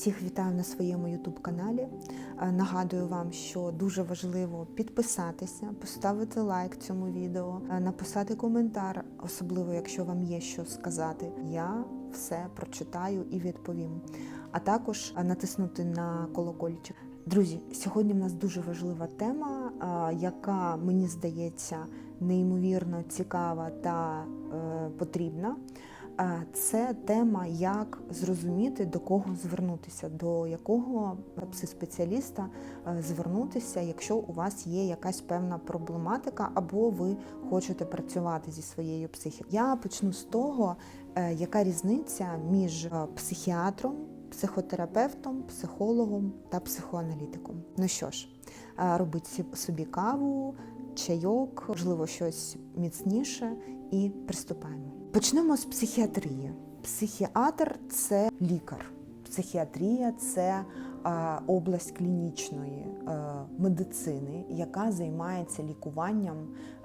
Всіх вітаю на своєму youtube каналі. Е, Нагадую вам, що дуже важливо підписатися, поставити лайк цьому відео, е, написати коментар, особливо якщо вам є що сказати. Я все прочитаю і відповім. А також е, натиснути на колокольчик. Друзі, сьогодні в нас дуже важлива тема, яка мені здається неймовірно цікава та е, потрібна. Е, Це тема, як зрозуміти, до кого звернутися, до якого психспеціаліста е, звернутися, якщо у вас є якась певна проблематика, або ви хочете працювати зі своєю психікою. Я почну з того, яка різниця між психіатром, психотерапевтом, психологом та психоаналітиком. Ну що ж, робіть собі каву, чайок, можливо, щось міцніше, і приступаємо. Почнемо з психіатрії. Психіатр це лікар. Психіатрія це область клінічної е, медицини, яка займається лікуванням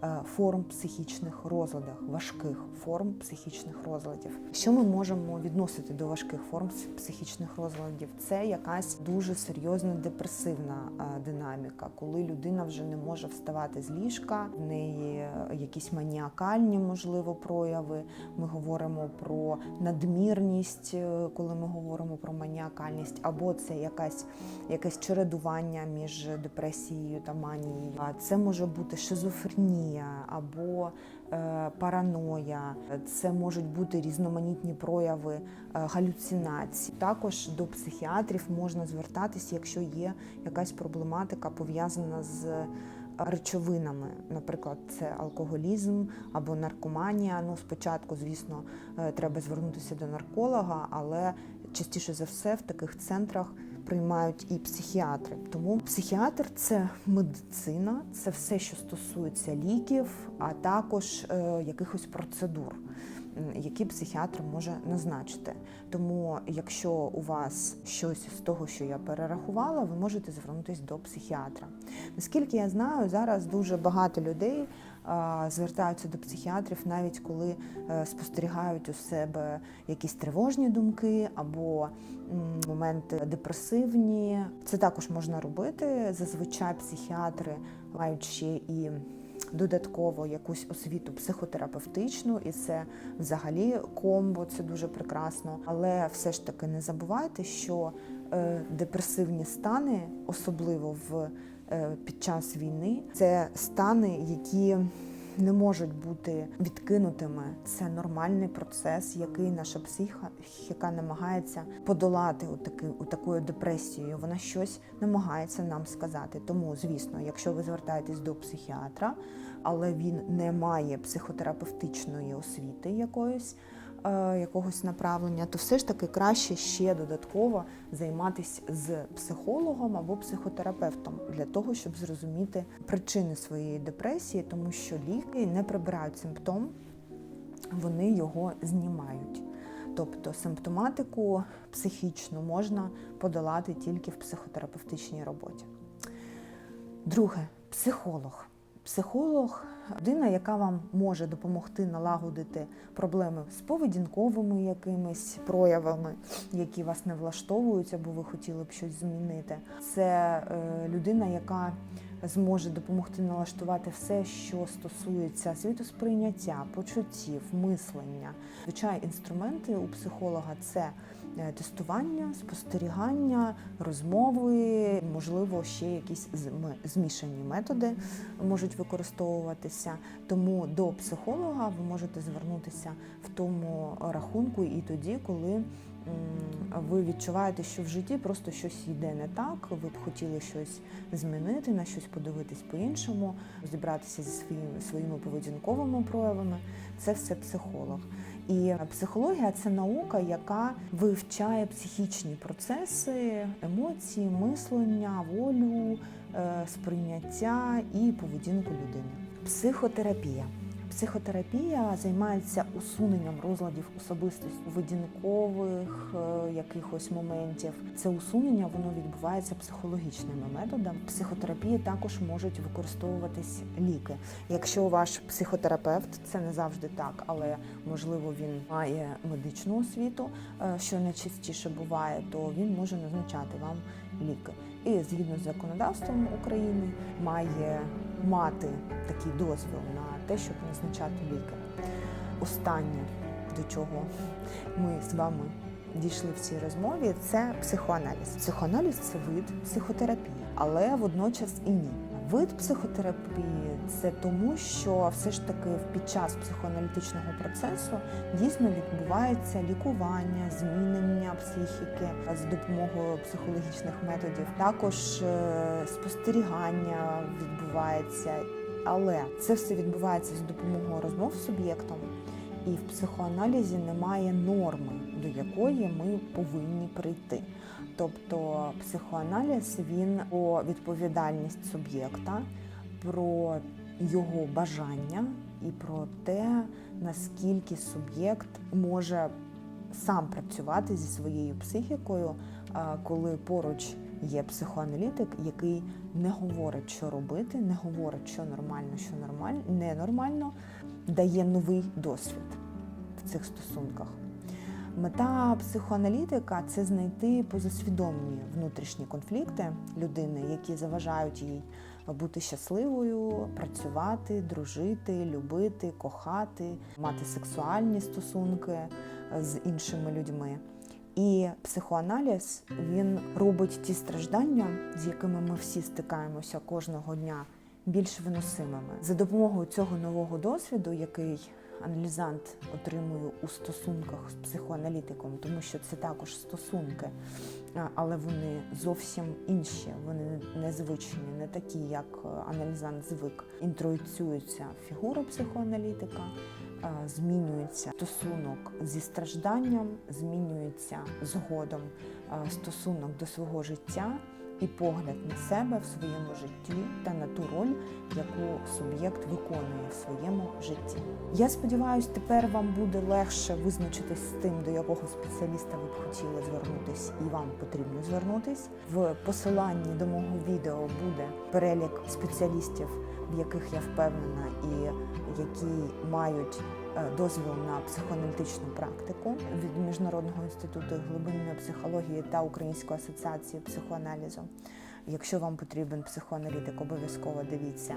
е, форм психічних розладів, важких форм психічних розладів. Що ми можемо відносити до важких форм психічних розладів? Це якась дуже серйозна депресивна е, динаміка, коли людина вже не може вставати з ліжка, в неї е, якісь маніакальні, можливо, прояви. Ми говоримо про надмірність, е, коли ми говоримо про маніакальність, або це якась якесь чередування між депресією та манією. А Це може бути шизофренія або е, параноя, це можуть бути різноманітні прояви е, галюцинацій. Також до психіатрів можна звертатися, якщо є якась проблематика пов'язана з е, речовинами, наприклад, це алкоголізм або наркоманія. Ну, спочатку, звісно, е, треба звернутися до нарколога, але частіше за все в таких центрах приймають і психіатри. Тому психіатр це медицина, це все, що стосується ліків, а також е, якихось процедур. Які психіатр може назначити. Тому, якщо у вас щось з того, що я перерахувала, ви можете звернутися до психіатра. Наскільки я знаю, зараз дуже багато людей звертаються до психіатрів, навіть коли е, спостерігають у себе якісь тривожні думки або моменти депресивні. Це також можна робити. Зазвичай психіатри мають ще і додатково якусь освіту психотерапевтичну, і це взагалі комбо, це дуже прекрасно. Але все ж таки не забувайте, що е, депресивні стани, особливо в під час війни, це стани, які не можуть бути відкинутими. Це нормальний процес, який наша психіка намагається подолати у таки у такою депресією. Вона щось намагається нам сказати. Тому, звісно, якщо ви звертаєтесь до психіатра, але він не має психотерапевтичної освіти якоїсь. Е, Якогось направлення, то все ж таки краще ще додатково займатися з психологом або психотерапевтом для того, щоб зрозуміти причини своєї депресії, тому що ліки не прибирають симптом, вони його знімають. Тобто симптоматику психічну можна подолати тільки в психотерапевтичній роботі. Друге психолог. Психолог людина, яка вам може допомогти налагодити проблеми з поведінковими якимись проявами, які вас не влаштовують, або ви хотіли б щось змінити. Це е, людина, яка зможе допомогти налаштувати все, що стосується світосприйняття, почуттів, мислення. Звичайно, інструменти у психолога це тестування, спостерігання, розмови, можливо, ще якісь змішані методи можуть використовуватися. Тому до психолога ви можете звернутися в тому рахунку і тоді, коли ви відчуваєте, що в житті просто щось йде не так, ви б хотіли щось змінити, на щось подивитись по-іншому, розібратися зі своїми поведінковими проявами. Це все психолог. І психологія це наука, яка вивчає психічні процеси, емоції, мислення, волю, е, сприйняття і поведінку людини. Психотерапія. Психотерапія займається усуненням розладів особистості видінкових е, якихось моментів. Це усунення воно відбувається психологічними методами. В психотерапії також можуть використовуватись ліки. Якщо ваш психотерапевт, це не завжди так, але можливо він має медичну освіту, е, що найчастіше буває, то він може назначати вам ліки. І згідно з законодавством України має мати такий дозвіл на те, щоб назначати ліки. Останнє, до чого ми з вами дійшли в цій розмові, це психоаналіз. Психоаналіз це вид психотерапії, але водночас і ні. Вид психотерапії це тому, що все ж таки під час психоаналітичного процесу дійсно відбувається лікування, змінення психіки за допомогою психологічних методів. Також е, спостерігання відбувається, але це все відбувається за допомогою розмов з суб'єктом. І в психоаналізі немає норми, до якої ми повинні прийти. Тобто психоаналіз він про відповідальність суб'єкта, про його бажання і про те, наскільки суб'єкт може сам працювати зі своєю психікою, коли поруч є психоаналітик, який не говорить, що робити, не говорить, що нормально, що нормально, ненормально, дає новий досвід в цих стосунках. Мета психоаналітика це знайти позасвідомі внутрішні конфлікти людини, які заважають їй бути щасливою, працювати, дружити, любити, кохати, мати сексуальні стосунки з іншими людьми. І психоаналіз він робить ті страждання, з якими ми всі стикаємося кожного дня, більш виносимими за допомогою цього нового досвіду, який аналізант отримує у стосунках з психоаналітиком, тому що це також стосунки, але вони зовсім інші, вони незвичні, не такі, як е, аналізант звик. Інтроїцюється фігура психоаналітика, змінюється стосунок зі стражданням, змінюється згодом стосунок до свого життя і погляд на себе в своєму житті та на ту роль, яку суб'єкт виконує в своєму житті. Я сподіваюся, тепер вам буде легше визначитись з тим, до якого спеціаліста ви б хотіли звернутись, і вам потрібно звернутись. В посиланні до мого відео буде перелік спеціалістів, в яких я впевнена, і які мають дозвіл на психоаналітичну практику від Міжнародного інституту глибинної психології та Української асоціації психоаналізу. Якщо вам потрібен психоаналітик, обов'язково дивіться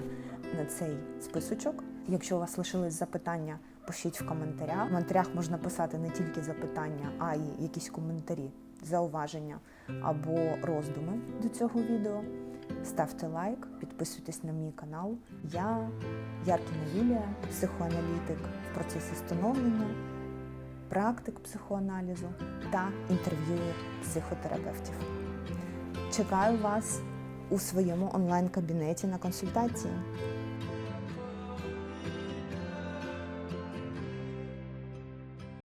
на цей списочок. Якщо у вас лишились запитання, пишіть в коментарях. В коментарях можна писати не тільки запитання, а й якісь коментарі, зауваження або роздуми до цього відео. Ставте лайк, підписуйтесь на мій канал. Я Яркіна Юлія, психоаналітик в процесі становлення, практик психоаналізу та інтерв'юєр психотерапевтів. Чекаю вас у своєму онлайн-кабінеті на консультації.